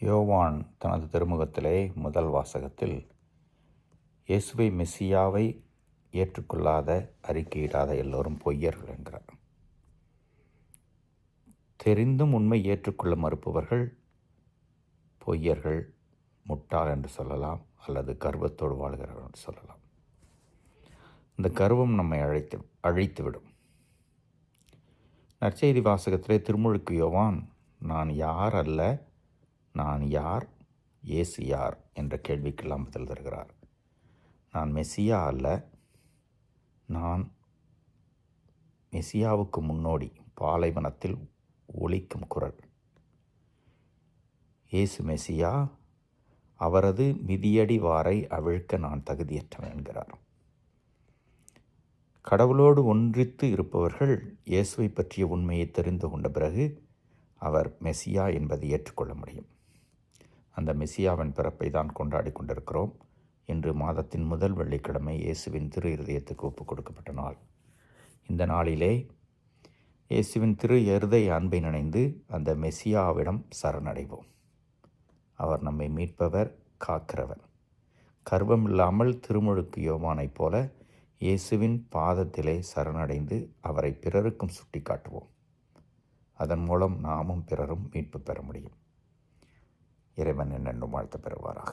யோவான் தனது திருமுகத்திலே முதல் வாசகத்தில் இயேசுவை மெஸ்ஸியாவை ஏற்றுக்கொள்ளாத அறிக்கையிடாத எல்லோரும் பொய்யர்கள் என்கிறார். தெரிந்தும் உண்மை ஏற்றுக்கொள்ள மறுப்பவர்கள் பொய்யர்கள் முட்டாள் என்று சொல்லலாம் அல்லது கர்வத்தோடு வாழ்கிறவர்கள் என்று சொல்லலாம். இந்த கர்வம் நம்மை அழைத்து அழைத்துவிடும். நற்செய்தி வாசகத்திலே திருமுழுக்கு யோவான் நான் யார் அல்ல நான் யார்? இயேசு யார்? என்ற கேள்விக்கெல்லாம் பதில் தருகிறார். நான் மெஸ்ஸியா அல்ல. நான் மெஸ்ஸியாவுக்கு முன்னோடி பாலைவனத்தில் ஒழிக்கும் குரல். இயேசு மெஸ்ஸியா அவரது மிதியடி வாரை அவிழ்க்க நான் தகுதியற்றவன் என்கிறார். கடவுளோடு ஒன்றித்து இருப்பவர்கள் இயேசுவை பற்றிய உண்மையை தெரிந்து கொண்ட பிறகு அவர் மெஸ்ஸியா என்பதை ஏற்றுக்கொள்ள முடியும். அந்த மெசியாவின் பிறப்பை தான் கொண்டாடி கொண்டிருக்கிறோம். இன்று மாதத்தின் முதல் வெள்ளிக்கிழமை இயேசுவின் திரு இருதயத்துக்கு ஒப்புக் கொடுக்கப்பட்ட நாள். இந்த நாளிலே இயேசுவின் திரு இருதய அன்பை நினைந்து அந்த மெஸ்ஸியாவிடம் சரணடைவோம். அவர் நம்மை மீட்பவர் காக்கிறவர் கர்வம் இல்லாமல் திருமுழுக்கு யோவானைப் போல இயேசுவின் பாதத்திலே சரணடைந்து அவரை பிறருக்கும் சுட்டி காட்டுவோம் அதன் மூலம் நாமும் பிறரும் மீட்பு பெற முடியும். இறைவன் என்னென்னும் வாழ்த்து பெறுவாராக.